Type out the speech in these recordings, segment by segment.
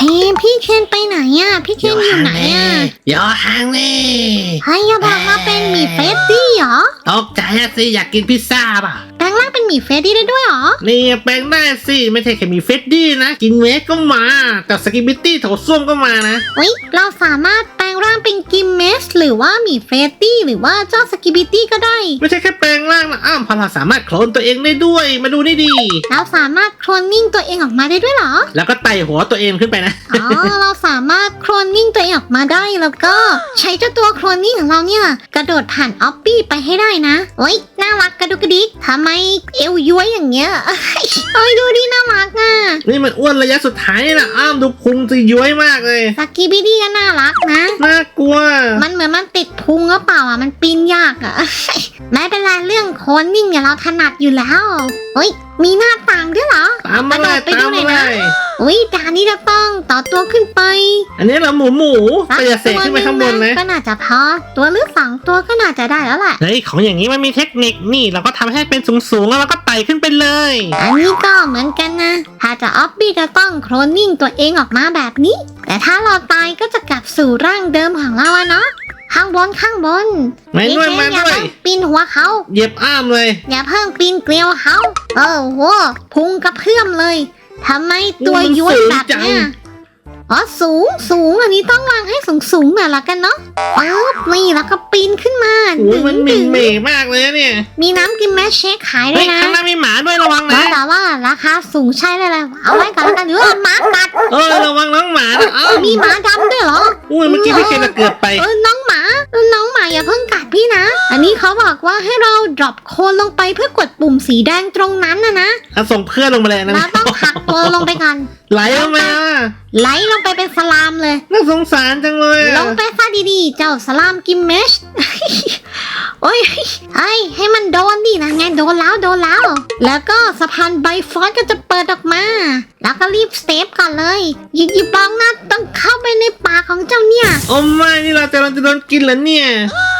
เฮ้ยพี่เคนไปไหนอะ พี่เคนอยู่ไหนอะยอห่างนี่เฮ้ยอย่าบอกว่าเป็นหมีเฟสดี้เหรอ ตกใจอะสิอยากกินพิซซ่าป่ะ แปลงร่างเป็นหมีเฟสดี้ได้ด้วยเหรอ นี่แปลงได้สิไม่ใช่แค่มีเฟดดี้นะ กินเวสก็มาแต่สกิบิตี้โถส้วมก็มานะ เฮ้ยเราสามารถแปลงร่างเป็นกิมเม สหรือว่าหมีเฟสดี้หรือว่าเจ้าสกิบิตี้ก็ได้ ไม่ใช่แค่แปลงร่างนะอ้าวพลังสามารถโคลนตัวเองได้ด้วย มาดูนี่ดี เราสามารถโคลนนิ่งตัวเองออกมาได้ด้วยเหรอ แล้วก็ไต่หัวตัวเองขึ้นไปนะ อ๋อ เราสามารถโคลนนิ่งตัวเองออกมาได้แล้วก็ใช้เจ้าตัวโคลนนิ่งของเราเนี่ย กระโดดผ่านออฟปี้ไปให้ได้นะเฮ้ยน่ารักกระดุกกระดิกทำไมเอวย้วยอย่างเงี้ยเอ้ยดูดิน่ารักอะนี่มันอ้วนระยะสุดท้ายนี่นะอ้ามดูพุงสิย้วยมากเลยสกิบิดี้ก็น่ารักนะน่ากลัวมันเหมือนมันติดพุงหรือเปล่าอะ มันปีนยากอะ ไม่เป็นไรเรื่องโคลนนิ่งเนี่ยเราถนัดอยู่แล้วเฮ้ย มีหน้าต่างด้วยเหรอ ตามมาเลยกระโดดไปตามดูหน่มาอยเลนะ ยอุ้ยด่านนี้จะต้องต่อตัวขึ้นไปอันนี้เราหมูหมูไปอย่าเสกขึ้นไปข้างบนนะก็น่าจะพอ ตัวหรือสองตัวก็น่าจะได้แล้วแหละ เฮ้ยของอย่างนี้มันมีเทคนิคนี่เราก็ทำให้เป็นสูงๆแล้วเราก็ไต่ขึ้นไปเลย อันนี้ก็เหมือนกันนะ ถ้าจะออฟบี้จะต้องโคลนนิ่งตัวเองออกมาแบบนี้ แต่ถ้าเราตายก็จะกลับสู่ร่างเดิมของเราอะเนาะ ข้างบนข้างบนมาด้วยพี่มาเคนอย่าด้วยเพิ่งปีนหัวเขาเหยียบอ้ามเลย อย่าเพิ่งปีนเกลียวเขาเออโหพุงกระเพื่อมเลยทำไมตัวย้วยแบบเนี้ยอ๋อสูงสูงอันนี้ต้องวางให้สูงสูงหน่อยละกันเนาะปึ๊บนี่แล้วก็ปีนขึ้นมา โอ้ยมันหมิ่นดึงเหมย์มากเลยนะเนี่ยมีน้ำกินแมชเชคขายด้เฮ้วยยนะข้างหน้ามีหมาด้วยระวังว่านะ แต่ว่าราคาสูงใช่เลยแหละเอาไว้ก่อนแล้วกันหรือว่าหมากัดเออระวังน้องหมานะเอ้ามีหมาดำด้วยเหรอ อุ้ยเมื่อกี้พี่เคนจะเกือบไปเออน้องหมาเออน้องหมาอย่าเพิ่งกัดพี่นะ อันนี้เขาบอกว่าให้เรา drop โคนลงไปเพื่อกดปุ่มสีแดงตรงนั้นนะนะเอาส่งเพื่อนลงมาเลยนะแล้วต้องหักตัวลงไปก่อนไหลลงมาไหลลงไปเป็นสลามเลย น่าสงสารจังเลยอะลงไปซะดีๆ เจ้าสลามกิมเมชโอ้ยเฮ้ยให้มันโดนดินะไงโดนแล้วโดนแล้ว แล้วก็สะพานไบฟอนก็จะเปิดออกมา แล้วก็รีบสเตปก่อนเลยหยิบหยิบลองนะต้องเข้าไปในปากของเจ้าเนี่ยโอ้ไม่นี่เราจะเราจะโดนกินเหรอเนี่ย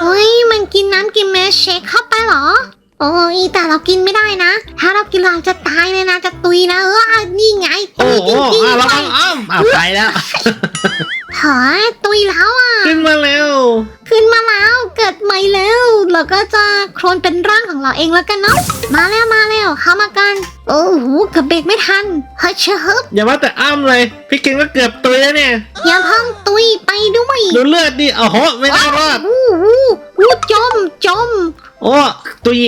เฮ้ยมันกินน้ำกินเมชเชคเข้าไปเหรอ โอ้ยแต่เรากินไม่ได้นะ ถ้าเรากินเราจะตายเลยนะจะตุยนะเออนี่ไงโอ้ตุยโหจริงอะๆระไปวังอ้อมอะไปแล้ว เฮ้ยตุยแล้วอะ ขึ้นมาเร็ว ขึ้นมาแล้วเกิดใหม่แล้วเราก็จะโคลนเป็นร่างของเราเองแล้วกันเนาะมาแล้วมาแล้วเข้ามากัน โอ้โหเกับเบรกไม่ทันเฮ้ยเชอฮึบอย่าว่าแต่อ้ำเลย พี่เคนก็เกือบตุยแล้วเนี่ย อย่าเพิ่งตุยไปด้วยดูเลือดดิโอ้โหไม่น่ารอดวู้วู้วู้จมจม โอ้ ตุย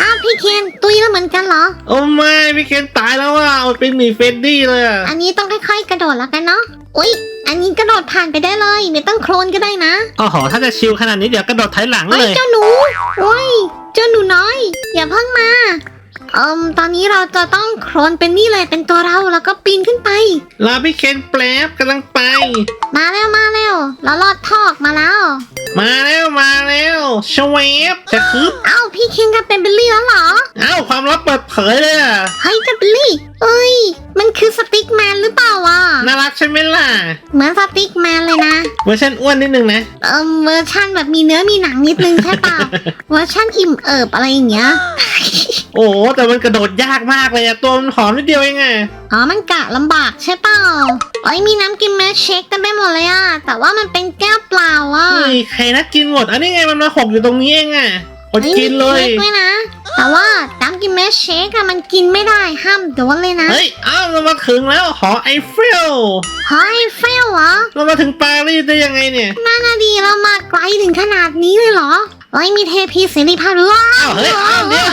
อ้าวพี่เคนตุยแล้วเหมือนกันเหรอ โอ้ไม่พี่เคนตายแล้วว่ะเอาเป็นหมีเฟดดี้เลยอะอันนี้ต้องค่อยๆกระโดดแล้วกันเนาะอุ๊ยอันนี้กระโดดผ่านไปได้เลย ไม่ต้องโคลนก็ได้นะโอ้โหถ้าจะชิลขนาดนี้เดี๋ยวกระโดดถอยหลังเฮ้เลยย เจ้าหนูโอ้ยเจ้าหนูน้อย อย่าเพิ่งมา เอิมตอนนี้เราจะต้องโคลนเป็นนี่เลยเป็นตัวเราแล้วก็ปีนขึ้นไป ลาพี่เคนแป๊บกำลังไป มาแล้วมาแล้วเราลอดท่อออกมาแล้ว มาแล้วมาแล้วชเวฟจะคึบเอ้าพี่เคนกับเป็นเบลลี่แล้วเหรอ เอ้าความลับเปิดเผยเลยอะเฮ้ยกับเบลลี่เอ้ย มันคือสติ๊กแมนหรือเปล่าวะน่ารักใช่ไหมล่ะ เหมือนสติ๊กแมนเลยนะ เวอร์ชันอ้วนนิดนึงนะ เอิมเวอร์ชั่นแบบมีเนื้อมีหนังนิดนึงใช่เปล่า เวอร์ชั่นอิ่มเอิบอะไรอย่างเงี้ย โอ้โหแต่มันกระโดดยากมากเลยอะตัวมันหอมนิดเดียวเองอะอ๋อ มันกะลำบากใช่เปล่าโอ้ยมีน้ำกินแมชเชคเต็มไปหมดเลยอะแต่ว่ามันเป็นแก้วเปล่าอะเฮ้ยใครนักกินหมด อันนี้ไงมันมาหกอยู่ตรงนี้เองอะ อดฮ้กินเลยมีค้กด้วยนะ แต่ว่าน้ำกินแมชเชคอะมันกินไม่ได้ห้ามโดนเลยนะเฮ้ย อ้าวเรามาถึงแล้วหอไอเฟล เฮ้ยเฟลเหรอเรามาถึงปารีสได้ยังไงเนี่ยน่านาดีเรามาไกลถึงขนาดนี้เลยเหรอ โอ้ยมีเทพีเสรีภาพด้วยอ้าวเฮ้ยอ้าวเดี๋ย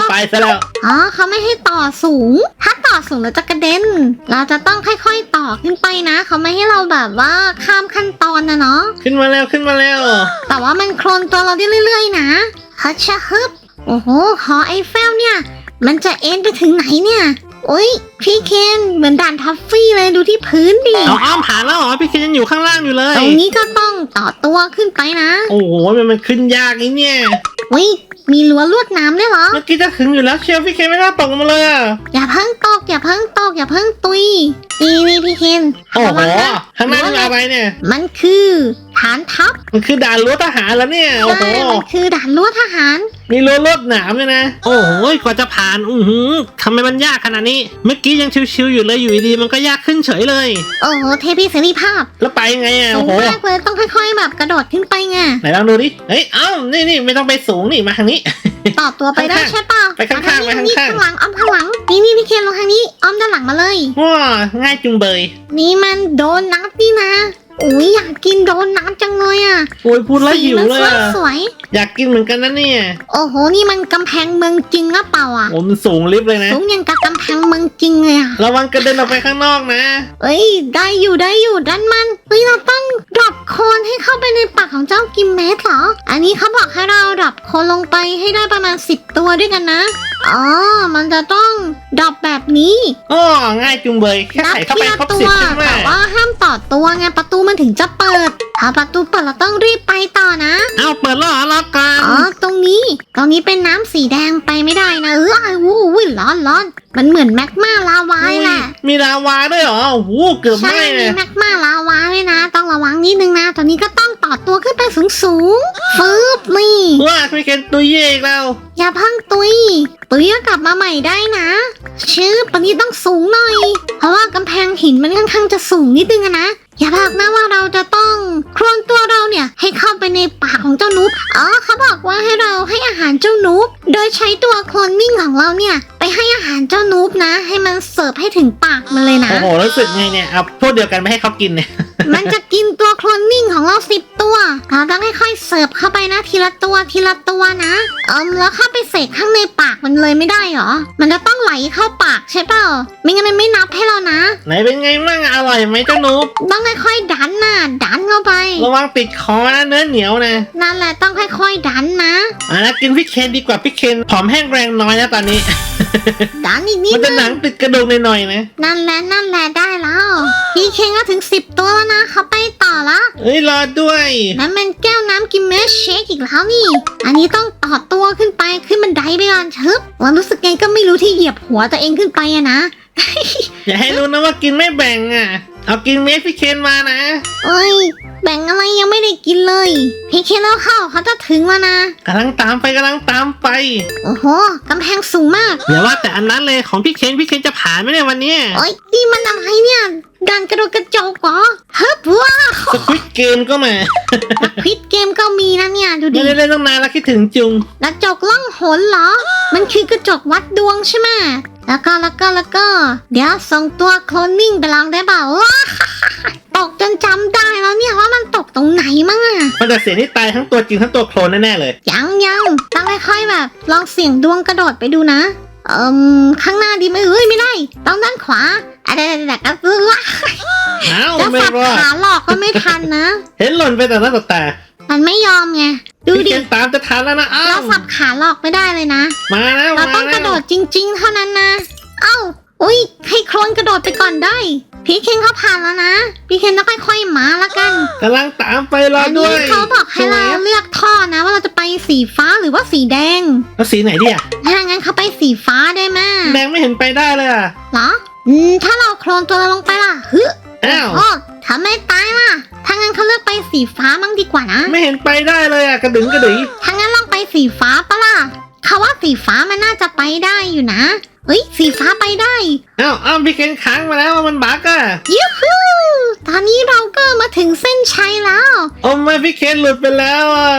วไปซะแล้ว อ๋อเขาไม่ให้ต่อสูง ถ้าต่อสูงเราจะกระเด็น เราจะต้องค่อยๆต่อขึ้นไปนะ เขาไม่ให้เราแบบว่าข้ามขั้นตอนนะเนาะ ขึ้นมาแล้วขึ้นมาแล้ว แต่ว่ามันโคลนตัวเราได้เรื่อยๆนะฮัชชะฮึบ โอ้โหหอไอเฟลเนี่ย มันจะเอ็นไปถึงไหนเนี่ย โอ้ยพี่เคนเหมือนด่านทัฟฟี่เลยดูที่พื้นดิเอาอ้อมผ่านแล้วเหรอพี่เคนยังอยู่ข้างล่างอยู่เลย ตรงนี้ก็ต้องต่อตัวขึ้นไปนะ โอ้โหมันมันขึ้นยากนี่เนี่ยอุ้ย มีรั้วลวดน้ำด้วยเหรอ เมื่อกี้จะถึงอยู่แล้วเชียวพี่เคนไม่น่าตกลงมาเลยอะอย่าเพิ่งตกอย่าเพิ่งตกอย่าเพิ่งตุยนี่นี่พี่เคนโอ้โหระวังนะข้างหน้านี่อะไรเนี่ย มันคือฐานทัพมันคือด่านรั้วทหารแล้วเนี่ยโอ้โห ใช่มันคือด่านรั้วทหาร มีรั้วรวดหนามเลยนะ โอ้โหกว่าจะผ่านอือหือทำไมมันยากขนาดนี้ เมื่อกี้ยังชิวๆอยู่เลยอยู่ดีๆมันก็ยากขึ้นเฉยเลย โอ้โหเทพีเสรีภาพแล้วไปไงอะสูโอ้งโห มากเลยต้องค่อยๆแบบกระโดดขึ้นไปไงไหนลองดูดิ เฮ้ย เอ้า นี่นี่ไม่ต้องไปสูงนี่ มาทางนี้ต่อตัวไปได้ข้างๆใช่เปล่าไปข้างๆเอทนี้ไปข้างๆ นี่ข้างหลังอ้อมข้างหลัง นี่นี่พี่เคนลงทางนี้อ้อมด้านหลังมาเลยว้าง่ายจุงเบย นี่มันโดนัทนี่นะ อุ้ยอยากกินโดนัทจังเลยอะโอ้ยพูดแล้วหิวสีเลยมันอะสวยอยากกินเหมือนกันนะเนี่ยๆโอ้โหนี่มันกำแพงเมืองจริงหรือเปล่าอะโอ้มันสูงลิฟต์เลยนะสูงยังกับกำแพงเมืองจริงเลยอะระวังกระเด็นออกไปข้างนอกนะ เอ้ยได้อยู่ได้อยู่ด้านมันเฮ้ยเราต้องดรอปโคนให้เข้าไปในปากของเจ้ากิมเมสเหรออันนี้เขาบอกให้เราดรอปโคนลงไปให้ได้ประมาณ 10 ตัวด้วยกันนะ อ๋อ มันจะต้องดรอปแบบนี้อ๋อง่ายจุงเบยแค่นับใส่เข้าทีไปละครบตัสิวบใช่ไหมแต่ว่าห้ามต่อตัวไงประตูมันถึงจะเปิดถ้าประตูเปิดเราต้องรีบไปต่อนะเอาเปิดแล้วเหรอรอกันอ๋อตรงนี้ ตรงนี้เป็นน้ำสีแดงไปไม่ได้นะเอออ้าววู้วิร้อนร้อนมันเหมือนแมกมาลาวาเลยแหละมีลาวาด้วยเหรอโอ้โหเกือบไหใช่ม้เลมียแมกมาลาวาด้วยนะ ต้องระวัง นิดนึงนะ ตอนนี้ก็ต้องต่อตัวขึ้นไปสูงสูงๆฟืบนี่ว้าไม่เคนตุยเย่อีกแล้วอย่าเพิ่งตุย ตุยก็กลับมาใหม่ได้นะ ชื่อปนี้ต้องสูงหน่อย เพราะว่ากำแพงหินมันค่อนข้างจะสูงนิดนึงอะนะ อย่าบอกนะว่าเราจะต้องโคลนตัวเราเนี่ยให้เข้าไปในปากของเจ้านุ๊กอ๋อเขาบอกว่าให้เราให้อาหารเจ้านุ๊กโดยใช้ตัวโคลนนิ่งของเราเนี่ย ไปให้อาหารเจ้านุ๊กนะ ให้มันเสิร์ฟให้ถึงปากมันเลยนะ โอ้โหรู้สึกไงเนี่ยเอาพวกเดียวกันไม่ให้เขากินเนี่ย มันจะกินตัวโคลนนิ่งของเราสิบตัว เราต้องค่อยๆเสิร์ฟเข้าไปนะทีละตัวทีละตัวนะเอิมแล้วเข้าไปเสกข้างในปากมันเลยไม่ได้เหรอ มันจะต้องไหลเข้าปากใช่เปล่า ไม่งั้นมันไม่นับให้เรานะ ไหนเป็นไงมั่งอร่อยไหมเจ้านุ๊กต้องค่อยๆดันน่ะดันเข้าไประวังติดคอนะเนื้อเหนียวนะ นั่นแหละต้องค่อยๆดันนะอะนะกินพี่เคนดีกว่าพี่เคนผอมแห้งแรงน้อยนะตอนนี้ ดันอีกนิมัดนจะนึหนังงติดกระดูกหน่อยๆนะ นั่นแหละนั่นแหละได้แล้วพี่ เคงก็ถึงสิบตัวแล้วนะเขาไปต่อละเอ้ยรอด้วยนั่นเป็นแก้วน้ำกินเมสเชคอีกแล้วนี่ อันนี้ต้องต่อตัวขึ้นไปขึ้นบันไดไปก่อนชึบวันรู้สึกไงก็ไม่รู้ที่เหยียบหัวตัวเองขึ้นไปอะนะ อย่าให้รู้นะว่ากินไม่แบ่งอะ เอากินเมสพี่เคนมานะเอ้ย แบ่งอะไรยังไม่ได้กินเลยพี่เคนแล้วเข้าเขาจะถึงแล้วนะกำลังตามไปกำลังตามไป โอ้โหกำแพงสูงมากอย่าว่าแต่อันนั้นเลยของพี่เคนพี่เคนจะผ่านไหมเนี่ยวันเนี้ยเอ้ยนี่มันอะไรเนี่ยดันกระโดดกระจกเหรอเฮ้ยว้าสควิตเกมก็มาควิดเกมก็มีนะเนี่ยดูไม่ดิได้เล่นตั้งนานแล้วคิดถึงจุงกระจกล่องหนเหรอ มันคือกระจกวัดดวงใช่ไหมแล้วก็แล้วก็แล้วก็ เดี๋ยวส่งตัวโคลนนิ่งไปลองได้เปล่าว้า ตกจนจำได้แล้วเนี่ยว่ามันตกตรงไหนมั่งอะมันจะเสียนี่ตายทั้งตัวจริงทั้งตัวโคลนแน่ๆเลย ยังยังต้องค่อยๆแบบ ลองเสี่ยงดวงกระโดดไปดูนะเอ่มข้างหน้าดีไหมเอ้ยไม่ได้ ต้องด้านขวาอะไรแต่ก็คือว่าเอ้าจะไม่สับรอดขาหลอกก็ไม่ทันนะ เห็นหล่นไปแต่หน้าต่อตามันไม่ยอมไงดูพี่ดิเคนตามจะทันแล้วนะอ้าเราวสับขาหลอกไม่ได้เลยนะ มาแล้วเรามาต้องกแล้ระโดวดจริง ๆ เท่านั้นนะ เอ้า อุ้ยให้โคลนกระโดดไปก่อนได้ พี่เคนเขาผ่านแล้วนะ พี่เคนต้องค่อยๆมาละกันกำลังตามไปรออันด้นี้วยเขาบอกให้เราเลือกท่อนะ ว่าเราจะไปสีฟ้าหรือว่าสีแดง แล้วสีไหนดีอะถ้างั้นเขาไปสีฟ้าได้ไหมแดงไม่เห็นไปได้เลยอะเหรออืมถ้าเราโคลนตัวเราลงไปล่ะฮึอ้าว โอ้ทำไม่ตายล่ะ ถ้างั้นเขาเลือกไปสีฟ้ามั่งดีกว่านะ ไม่เห็นไปได้เลยอะกระดึงกระดึงถ้างั้นลองไปสีฟ้าปะล่ะเขาว่าสีฟ้ามันน่าจะไปได้อยู่นะ เฮ้ยสีฟ้าไปได้อ้าวอ้าวพี่เคนค้างมาแล้วมันบั๊กอะยูฮูตอนนี้เราก็มาถึงเส้นชัยแล้ว โอ้ไม่พี่เคนหลุดไปแล้วอะ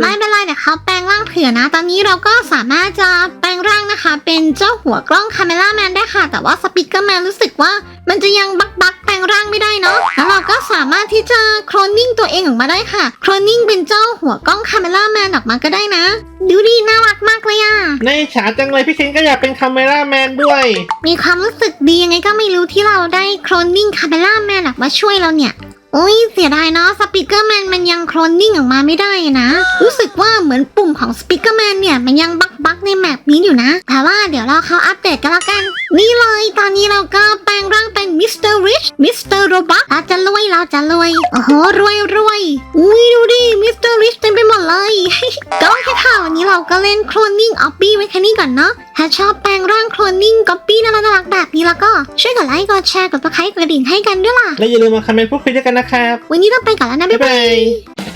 ไม่เป็นไรเดี๋ยวเขาแปลงร่างเผื่อนะ ตอนนี้เราก็สามารถจะแปลงร่างนะคะ เป็นเจ้าหัวกล้องคาเมล่าแมนได้ค่ะ แต่ว่าสปิเกอร์แมนรู้สึกว่า มันจะยังบักบักแปลงร่างไม่ได้เนาะแล้วเราก็สามารถที่จะโคลนนิ่งตัวเองออกมาได้ค่ะโคลนนิ่งเป็นเจ้าหัวกล้องคาเมล่าแมนออกมาก็ได้นะ ดูดีน่ารักมากเลยอะในฉาจังเลยพี่เคนก็อยากเป็นคาเมราแมนด้วย มีความรู้สึกดียังไงก็ไม่รู้ที่เราได้โคลนนิ่งคาเมล่าแมนมาช่วยเราเนี่ยโอ้ยเสียดายเนาะสปิเกอร์แมนมันยังโคลนนิ่งออกมาไม่ได้นะ รู้สึกว่าเหมือนปุ่มของสปิเกอร์แมนเนี่ย มันยังบักบักในแมปนี้อยู่นะ แต่ว่าเดี๋ยวรอเขาอัปเดตกันละกัน นี่เลยตอนนี้เราก็แปลงร่างเป็นมิสเตอร์ริชมิสเตอร์โรบักเราจะรวยเราจะรวยโอ้โหรวยรวยอุ้ยดูดิมิสเตอร์ริชเต็มไปหมดเลยก็แค่ค่ะวันนี้เราก็เล่นโคลนนิ่งออบบี้ไว้แค่นี้ก่อนเนาะ ถ้าชอบแปลงร่างโคลนนิ่งก๊อปปี้น่ารักๆแบบนี้แล้วก็ช่วยกดไลค์กดแชร์กดติดตามกดกระดิ่งให้กันด้วยล่ะ และอย่าลืมมาคอมเมนต์พูดคุยด้วยกันนะครับ วันนี้ต้องไปก่อนแล้วนะ บ๊าบ๊ายยบาบายย